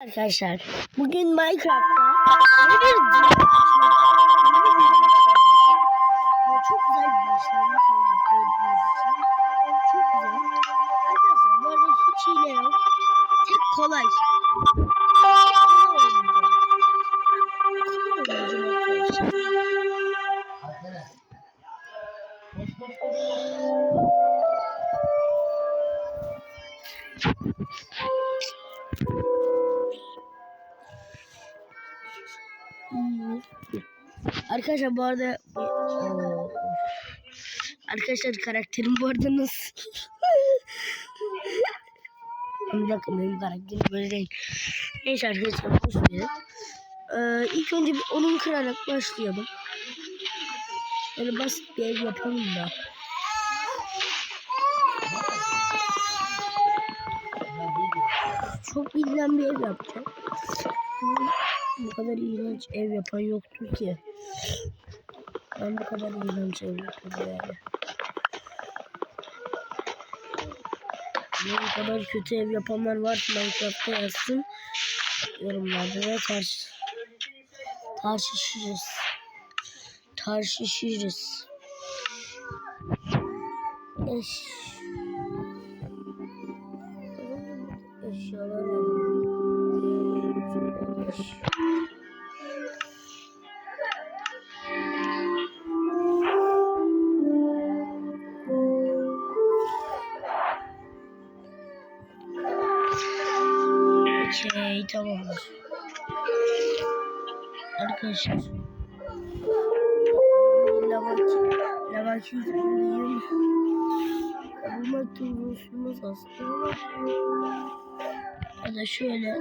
Arkadaşlar bugün Minecraft'ta yeni bir Çok güzel bir başlangıç olacak gördüğünüz için. Çok güzel. Arkadaşlar bu arada hiç hile yok. Tek kolay. Arkadaşlar. Arkadaşlar bu arada. Arkadaşlar karakterim bu arada nasıl? bir dakika benim karakterim böyle değil. Neyse arkadaşlar boş verin. Ee, ilk önce bir onun kırarak başlayalım. Böyle basit bir ev yapalım da. Çok bilinen bir ev yapacağım. Bu kadar iğrenç ev yapan yoktur ki. Ben bu kadar ev yapıyorum yani. Bu kadar kötü ev yapanlar var Minecraft'ta yazsın. Yorumlarda da tarş tartışırız. Tartışırız. Eş. Eşyalar. Eş. Arkadaşlar. Lavaki yüzündeyim. Bulmak durumumuz aslında. Ya da şöyle.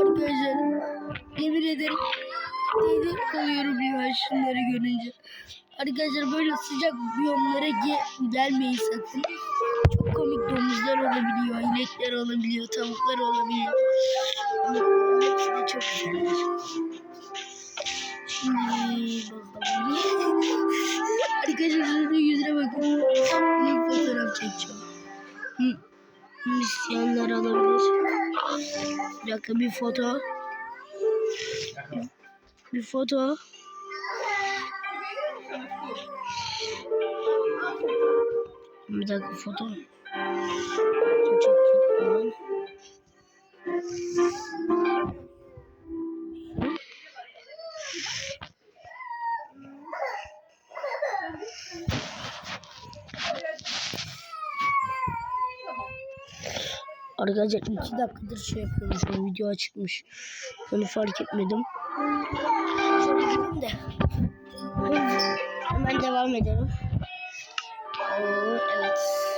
Arkadaşlar yemin ederim nedir kalıyorum ya şunları görünce. Arkadaşlar böyle sıcak biyomlara ge- gelmeyin sakın. Çok komik domuzlar olabiliyor, inekler olabiliyor, tavuklar olabiliyor. De çok güzeller. Şimdi. Arkadaşlar şunun yüzüne bakın. Bir fotoğraf çekeceğim. Misyanlar alabilir. Bir dakika bir foto. Bir, bir foto. Bir dakika foto. Arkadaşlar iki dakikadır şey yapıyorum video açıkmış. Onu fark etmedim. Şöyle de. Hemen devam edelim. Oo. Evet.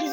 Biz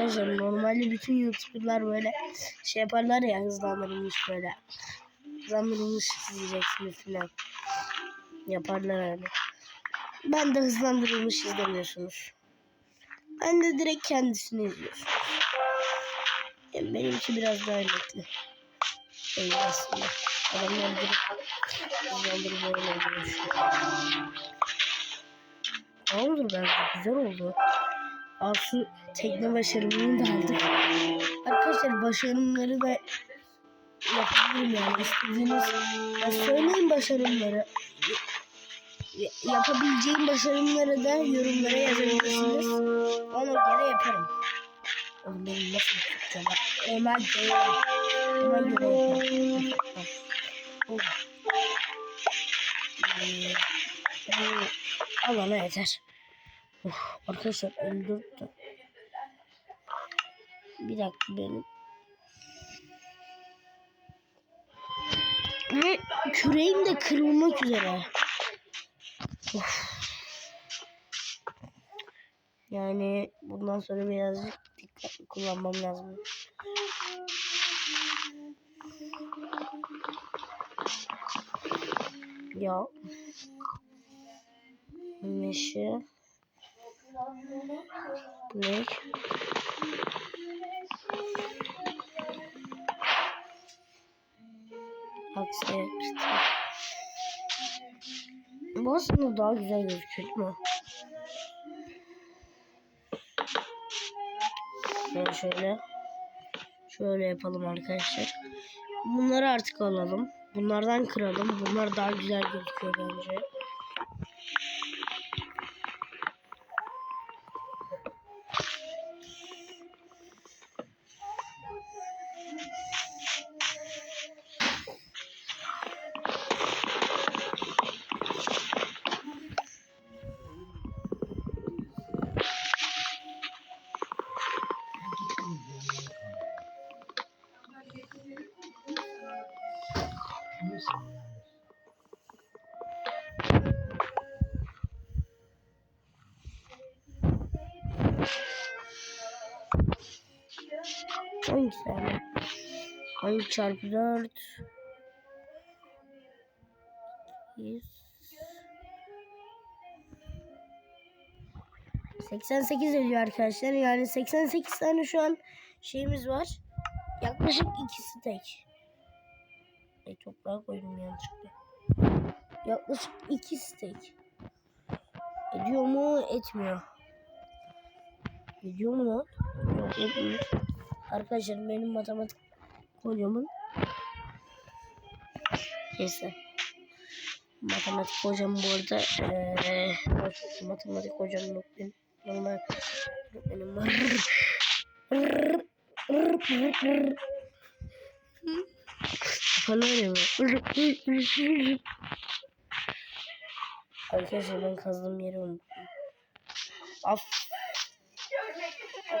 Arkadaşlar normalde bütün youtuberlar böyle şey yaparlar ya hızlandırılmış böyle. Hızlandırılmış izleyeceksiniz falan. Yaparlar öyle. Ben de hızlandırılmış izlemiyorsunuz. Ben de direkt kendisini izliyorsunuz. Yani benimki biraz daha netli. Değil aslında. Adamlar direkt hızlandırma oynayabiliyor. Tamamdır bence güzel oldu. Asu tekne başarımını da aldık. Arkadaşlar başarımları da yapabilirim yani istediğiniz. Ya söyleyin başarımları. Ya- Yapabileceğim başarımları da yorumlara yazabilirsiniz. Ona göre yaparım. Oğlum benim nasıl tutacağım? Ona göre. Ona göre yaparım. Oğlum. Ee, alana yeter. Uf, arkadaşlar 54 de. Bir dakika benim. Ve küreğim de kırılmak üzere. Uf. Yani bundan sonra birazcık dikkatli kullanmam lazım. Ya. Meşe. Aksi yapıştı. Bu aslında daha güzel gözüküyor değil mi? Şöyle şöyle. Şöyle yapalım arkadaşlar. Bunları artık alalım. Bunlardan kıralım. Bunlar daha güzel gözüküyor bence. Hangisi abi? Hangi çarpı 4? 100. 88 ediyor arkadaşlar. Yani 88 tane şu an şeyimiz var. Yaklaşık ikisi tek. E toprağa koydum yanlışlıkla. Yaklaşık ikisi tek. Ediyor mu? Etmiyor. Ediyor mu lan? Yok etmiyor. Arkadaşlar benim matematik hocamın neyse matematik hocam bu arada eee matematik hocam yok benim normal benim var falan ya Arkadaşlar ben kazdığım yeri unuttum. Af. Ben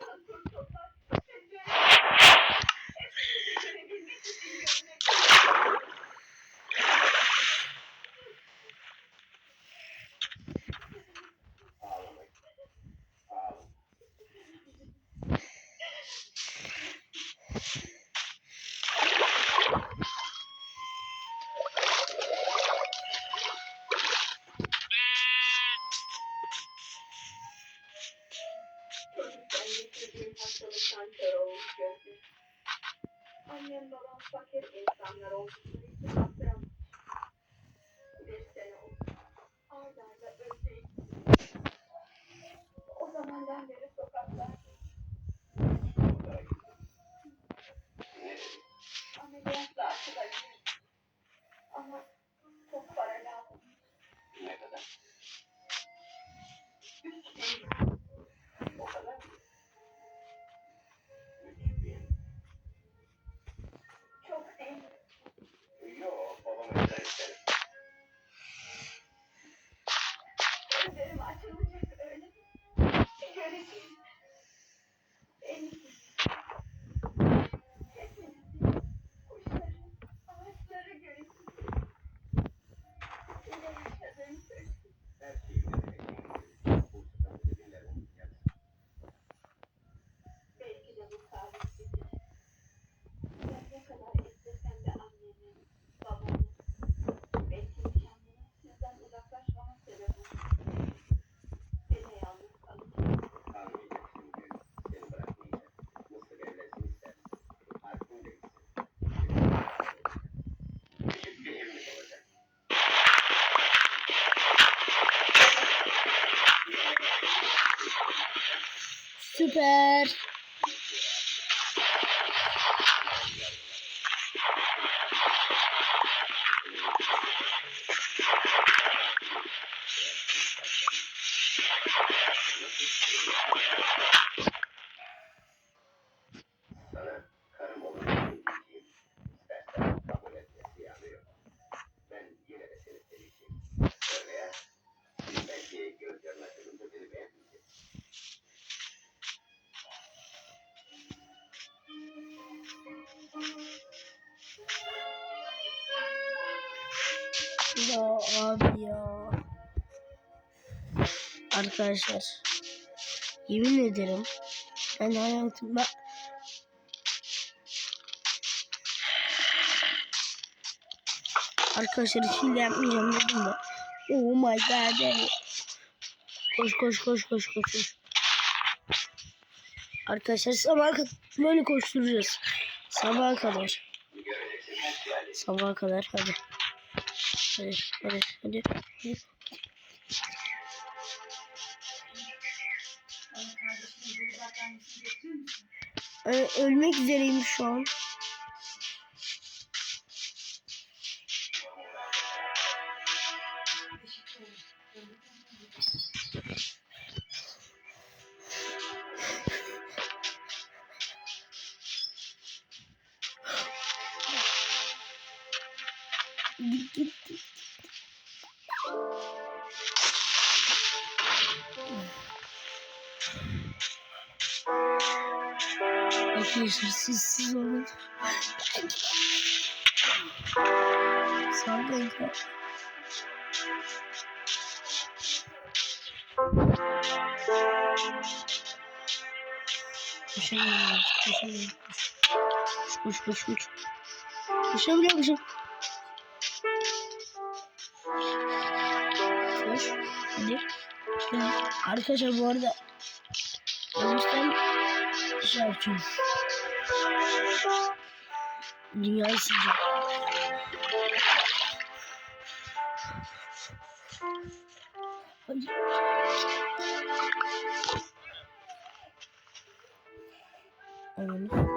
Annem babam fakir insanlar oldukları Süper. Abi ya. Arkadaşlar. Yemin ederim. Ben hayatımda Arkadaşlar şimdi yapmayacağım dedim de. Oh my god. Koş koş koş koş koş koş. Arkadaşlar kadar böyle koşturacağız. Sabaha kadar. Sabaha kadar hadi. Hadi hadi hadi. Ee, ölmek üzereyim şu an. Arkadaşlar siz siz olun. Sağ. Koşamıyorum. Koşamıyorum. Koş koş koş koş. Koşabiliyor musun? Koş. Hadi. Arkadaşlar bu arada Ölürsem yapacağım. Dünyayı sileceğim. Hayır. Ananı.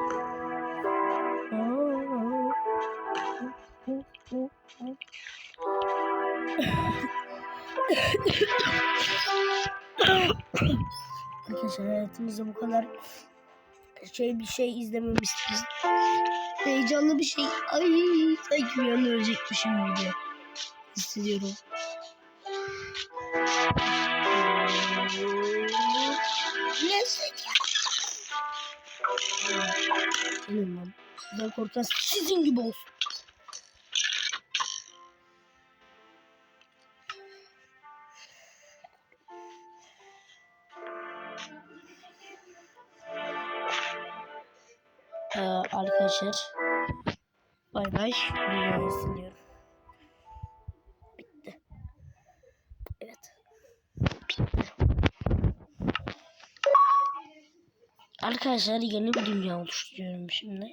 Arkadaşlar hayatımızda bu kadar şey bir şey izlememişsiniz. Heyecanlı bir şey. Ay sanki bir an ölecekmişim gibi hissediyorum. Ne Gelin lan. Sizden korkan sizin gibi olsun. Ee, arkadaşlar. Bay bay. Videoyu siliyorum. Bitti. Evet. Bitti. Arkadaşlar yeni bir dünya oluşturuyorum şimdi.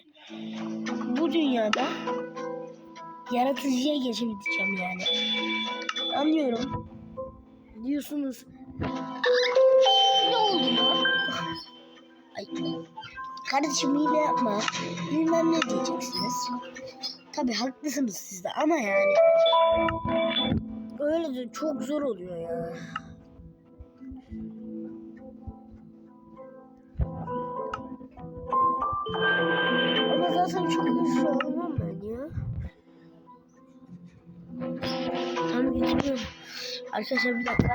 Bu dünyada yaratıcıya geçebileceğim yani. Anlıyorum. Diyorsunuz. Kardeşim hile yapma. Bilmem ne diyeceksiniz. Tabi haklısınız siz de ama yani. Öyle de çok zor oluyor ya. Ama zaten çok güçlü olmam ben ya. Tamam getiriyorum. Arkadaşlar bir dakika.